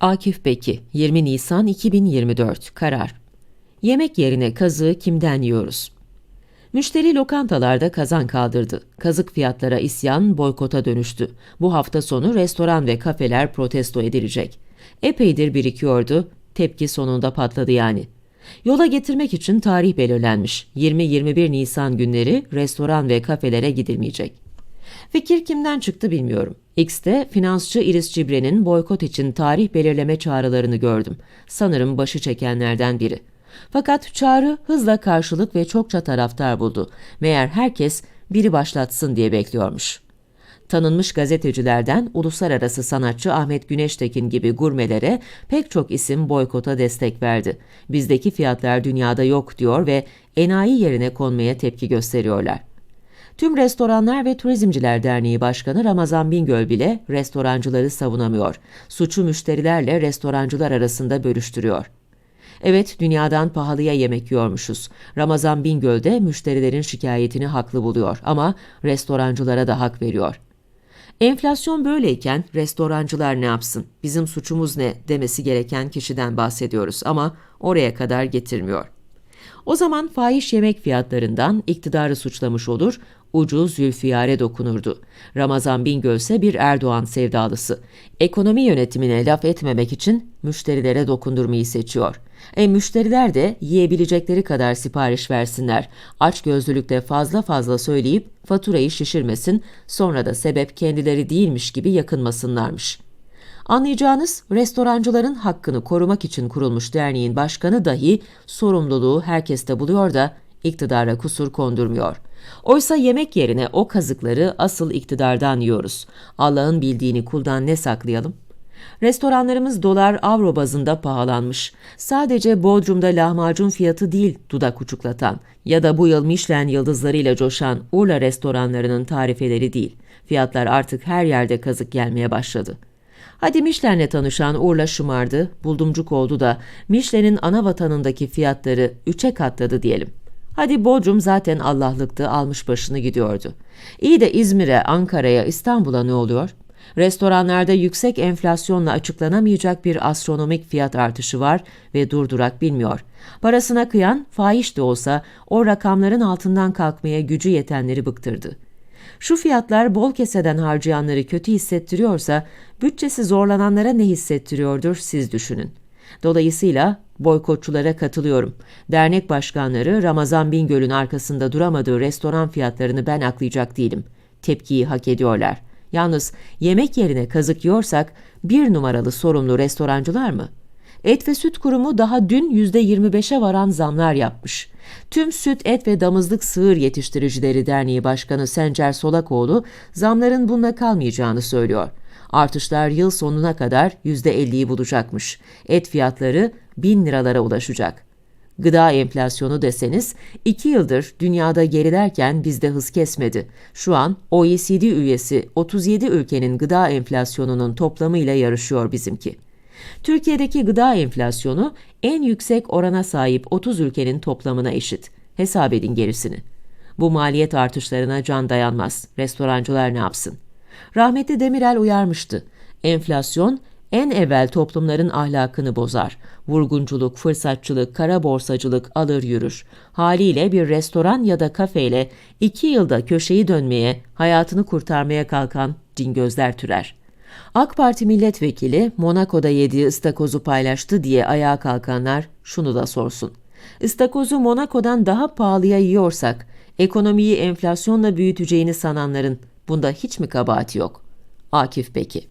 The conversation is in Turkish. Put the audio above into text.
Akif Beki, 20 Nisan 2024 Karar Yemek yerine kazığı kimden yiyoruz? Müşteri lokantalarda kazan kaldırdı. Kazık fiyatlara isyan boykota dönüştü. Bu hafta sonu restoran ve kafeler protesto edilecek. Epeydir birikiyordu, tepki sonunda patladı yani. Yola getirmek için tarih belirlenmiş. 20-21 Nisan günleri restoran ve kafelere gidilmeyecek. Fikir kimden çıktı bilmiyorum. X'te finansçı Iris Cibre'nin boykot için tarih belirleme çağrılarını gördüm. Sanırım başı çekenlerden biri. Fakat çağrı hızla karşılık ve çokça taraftar buldu. Meğer herkes biri başlatsın diye bekliyormuş. Tanınmış gazetecilerden uluslararası sanatçı Ahmet Güneştekin gibi gurmelere pek çok isim boykota destek verdi. Bizdeki fiyatlar dünyada yok diyor ve enayi yerine konmaya tepki gösteriyorlar. Tüm Restoranlar ve Turizmciler Derneği Başkanı Ramazan Bingöl bile restorancıları savunamıyor. Suçu müşterilerle restorancılar arasında bölüştürüyor. Evet, dünyadan pahalıya yemek yiyormuşuz. Ramazan Bingöl de müşterilerin şikayetini haklı buluyor ama restorancılara da hak veriyor. Enflasyon böyleyken restorancılar ne yapsın? Bizim suçumuz ne demesi gereken kişiden bahsediyoruz ama oraya kadar getirmiyor. O zaman fahiş yemek fiyatlarından iktidarı suçlamış olur, ucu Zülfiyar'e dokunurdu. Ramazan Bingöl ise bir Erdoğan sevdalısı. Ekonomi yönetimine laf etmemek için müşterilere dokundurmayı seçiyor. E müşteriler de yiyebilecekleri kadar sipariş versinler. Aç gözlülükle fazla fazla söyleyip faturayı şişirmesin, sonra da sebep kendileri değilmiş gibi yakınmasınlarmış.'' Anlayacağınız restorancıların hakkını korumak için kurulmuş derneğin başkanı dahi sorumluluğu herkeste buluyor da iktidara kusur kondurmuyor. Oysa yemek yerine o kazıkları asıl iktidardan yiyoruz. Allah'ın bildiğini kuldan ne saklayalım? Restoranlarımız dolar avro bazında pahalanmış. Sadece Bodrum'da lahmacun fiyatı değil dudak uçuklatan ya da bu yıl Michelin yıldızlarıyla coşan Urla restoranlarının tarifeleri değil. Fiyatlar artık her yerde kazık gelmeye başladı. Hadi Michelin'le tanışan Urla şımardı, buldumcuk oldu da Michelin'in ana vatanındaki fiyatları üçe katladı diyelim. Hadi Bodrum zaten Allah'lıktı, almış başını gidiyordu. İyi de İzmir'e, Ankara'ya, İstanbul'a ne oluyor? Restoranlarda yüksek enflasyonla açıklanamayacak bir astronomik fiyat artışı var ve durdurak bilmiyor. Parasına kıyan, fahiş de olsa o rakamların altından kalkmaya gücü yetenleri bıktırdı. Şu fiyatlar bol keseden harcayanları kötü hissettiriyorsa, bütçesi zorlananlara ne hissettiriyordur siz düşünün. Dolayısıyla boykotçulara katılıyorum. Dernek başkanları Ramazan Bingöl'ün arkasında duramadığı restoran fiyatlarını ben aklayacak değilim. Tepkiyi hak ediyorlar. Yalnız yemek yerine kazık yiyorsak bir numaralı sorumlu restorancılar mı? Et ve Süt Kurumu daha dün %25'e varan zamlar yapmış. Tüm Süt, Et ve Damızlık Sığır Yetiştiricileri Derneği Başkanı Sencer Solakoğlu zamların bununla kalmayacağını söylüyor. Artışlar yıl sonuna kadar %50'yi bulacakmış. Et fiyatları 1000 liralara ulaşacak. Gıda enflasyonu deseniz 2 yıldır dünyada gerilerken bizde hız kesmedi. Şu an OECD üyesi 37 ülkenin gıda enflasyonunun toplamıyla yarışıyor bizimki. Türkiye'deki gıda enflasyonu en yüksek orana sahip 30 ülkenin toplamına eşit. Hesap edin gerisini. Bu maliyet artışlarına can dayanmaz. Restorancılar ne yapsın? Rahmetli Demirel uyarmıştı. Enflasyon en evvel toplumların ahlakını bozar. Vurgunculuk, fırsatçılık, kara borsacılık alır yürür. Haliyle bir restoran ya da kafeyle iki yılda köşeyi dönmeye, hayatını kurtarmaya kalkan cingözler türer. AK Parti milletvekili Monaco'da yediği ıstakozu paylaştı diye ayağa kalkanlar şunu da sorsun. Istakozu Monaco'dan daha pahalıya yiyorsak, ekonomiyi enflasyonla büyüteceğini sananların bunda hiç mi kabahati yok? Akif Beki